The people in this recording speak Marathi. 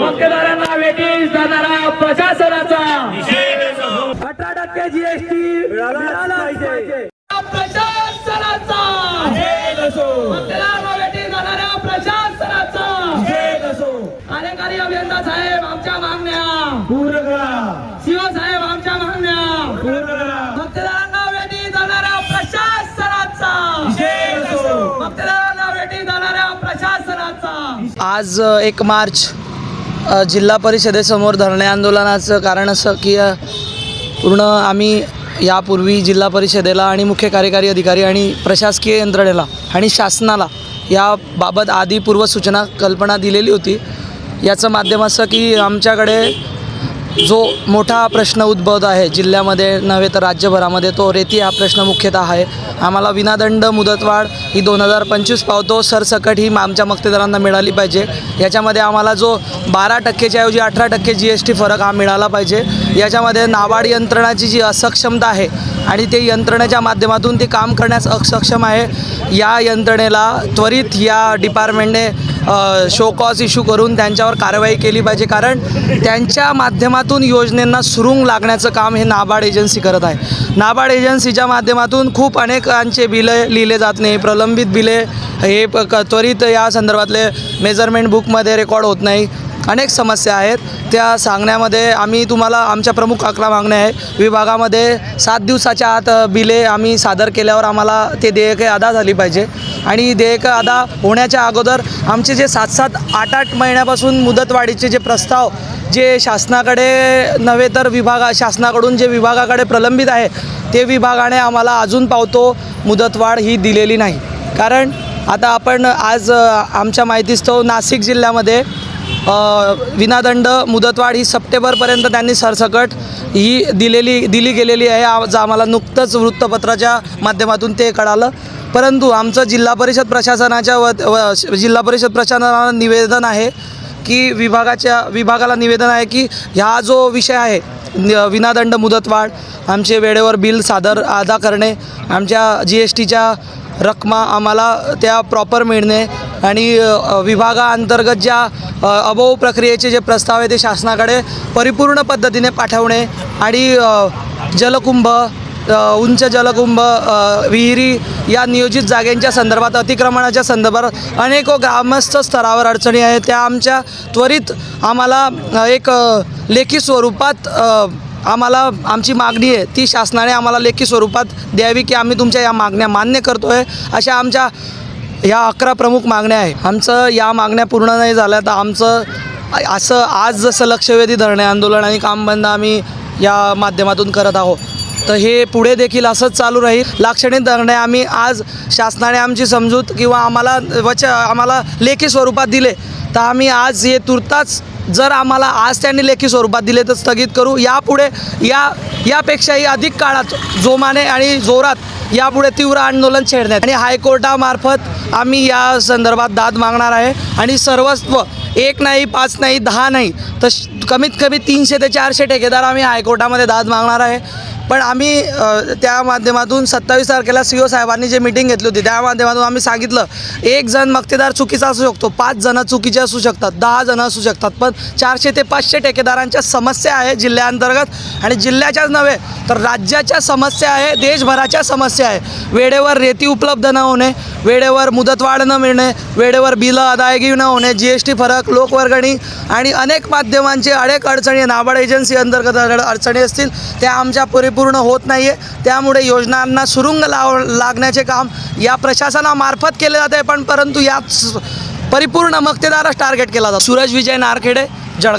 मक्तेदारांना वेटीस जाणारा प्रशासनाचा. अठरा टक्के जीएसटी मिळाला पाहिजे. आज एक मार्च जिल्हा परिषदेसमोर धरणे आंदोलनाचं कारण असं की पूर्ण आम्ही यापूर्वी जिल्हा परिषदेला आणि मुख्य कार्यकारी अधिकारी आणि प्रशासकीय यंत्रणेला आणि शासनाला याबाबत आधी पूर्वसूचना कल्पना दिलेली होती. याचं माध्यम असं की आमच्याकडे जो मोठा प्रश्न उद्भवत आहे जिल्ह्यामध्ये नव्हे तर राज्यभरामध्ये तो रेती हा प्रश्न मुख्यतः आहे. आम्हाला विनादंड मुदतवाढ ही दोन हजार पंचवीस पावतो. सरसकट ही आमच्या मक्तेदारांना मिळाली पाहिजे. याच्यामध्ये आम्हाला जो बारा टक्केच्या ऐवजी अठरा टक्के जी एस टी फरक हा मिळाला पाहिजे. याच्यामध्ये नाबाड यंत्रणाची जी असक्षमता आहे आणि ते यंत्रणेच्या माध्यमातून ते काम करण्यास सक्षम आहे. या यंत्रणेला त्वरित या डिपार्टमेंटने शो कॉज इश्यू करून त्यांच्यावर कारवाई केली पाहिजे. कारण त्यांच्या माध्यमातून योजनेंना सुरुंग लागण्याचं काम हे नाबार्ड एजन्सी करत आहे. नाबार्ड एजन्सीच्या माध्यमातून खूप अनेकांचे बिले लिहिले जात नाही. प्रलंबित बिले हे क- त्वरित या संदर्भातले मेजरमेंट बुकमध्ये रेकॉर्ड होत नाही. अनेक समस्या आहेत. त्या सांगण्यामध्ये आम्ही तुम्हाला आमच्या प्रमुख अकरा मागण्या आहे विभागामध्ये सात दिवसाच्या आत बिले आम्ही सादर केल्यावर आम्हाला ते देयके अदा झाली पाहिजे. आणि देयकं अदा होण्याच्या अगोदर आमचे जे सात सात आठ आठ महिन्यापासून मुदतवाढीचे जे प्रस्ताव जे शासनाकडे नव्हे तर विभागा शासनाकडून जे विभागाकडे प्रलंबित आहे ते विभागाने आम्हाला अजून पावतो. मुदतवाढ ही दिलेली नाही. कारण आता आपण आज आमच्या माहितीस्तव नाशिक जिल्ह्यामध्ये विनादंड मुदतवाढ ही सप्टेंबरपर्यंत त्यांनी सरसकट ही दिलेली दिली गेलेली आहे. आज आम्हाला नुकतंच वृत्तपत्राच्या माध्यमातून ते कळालं. परंतु आमचं जिल्हा परिषद प्रशासनाच्या व व- जिल्हा परिषद प्रशासनाला निवेदन आहे की विभागाच्या विभागाला निवेदन आहे की ह्या जो विषय आहे विनादंड मुदतवाढ आमचे वेळेवर बिल सादर अदा करणे आमच्या जी एस टीच्या रकमा आम्हाला त्या प्रॉपर मिळणे आणि विभागाअंतर्गत ज्या अ, अभाव प्रक्रियेचे जे प्रस्ताव आहे ते शासनाकडे परिपूर्ण पद्धतीने पाठवणे आणि जलकुंभ उंच जलकुंभ विहिरी या नियोजित जागेंच्या संदर्भात अतिक्रमणाच्या संदर्भात अनेक ग्रामस्थ स्तरावर अडचणी आहेत. त्या आमच्या त्वरित आम्हाला एक लेखी स्वरूपात आम्हाला आमची मागणी आहे. ती शासनाने आम्हाला लेखी स्वरूपात द्यावी की आम्ही तुमच्या या मागण्या मान्य करतो आहे अशा आमच्या या अकरा प्रमुख मागण्या आहे. आमचं या मागण्या पूर्ण नाही झाल्या तर आमचं असं आज जसं लक्षवेधी धरणे आंदोलन आणि काम बंद आम्ही या माध्यमातून करत आहोत. तर हे पुढे देखील असंच चालू राहील. लाक्षणिक धरणे आम्ही आज शासनाने आमची समजूत किंवा आम्हाला वच आम्हाला लेखी स्वरूपात दिले. तर आम्ही आज हे तुर्ताच जर आम्हाला आज त्यांनी लेखी स्वरूपात दिले तर स्थगित करू. यापुढे या यापेक्षाही अधिक काळात जोमाने आणि जोरात यापुढे तीव्र आंदोलन छेडण्यात आणि हायकोर्टामार्फत आम्ही या संदर्भात दाद मागणार आहे. आणि सर्वस्व एक नाही पाच नाही दहा नाही तर कमीत कमी तीनशे ते चारशे ठेकेदार आम्ही हायकोर्टामध्ये दाद मागणार आहे. पण आम्ही त्या माध्यमातून सत्तावीस तारखेला सी ओ साहेबांनी जे मिटिंग घेतली होती त्या माध्यमातून आम्ही सांगितलं एक जण मक्तेदार चुकीचा असू शकतो पाच जणं चुकीचे असू शकतात दहा जणं असू शकतात पण चारशे ते पाचशे ठेकेदारांच्या समस्या आहे जिल्ह्याअंतर्गत आणि जिल्ह्याच्याच नव्हे तर राज्याच्या समस्या आहे देशभराच्या समस्या आहे. वेळेवर रेती उपलब्ध न होणे वेळेवर मुदतवाढ न मिळणे वेळेवर बिलं अदायगी न होणे जी एस टी फरक लोकवर्गणी आणि अनेक माध्यमांचे अनेक अडचणी नाबार्ड एजन्सी अंतर्गत अडचणी असतील त्या आमच्या परिपूर्ण होत नाही आहे त्यामुळे योजनांना सुरुंग लाव लागण्याचे काम या प्रशासनामार्फत केले जाते पण परंतु यात परिपूर्ण मक्तेदारच टार्गेट केला जातो. सूरज विजय नारखेडे जळगाव.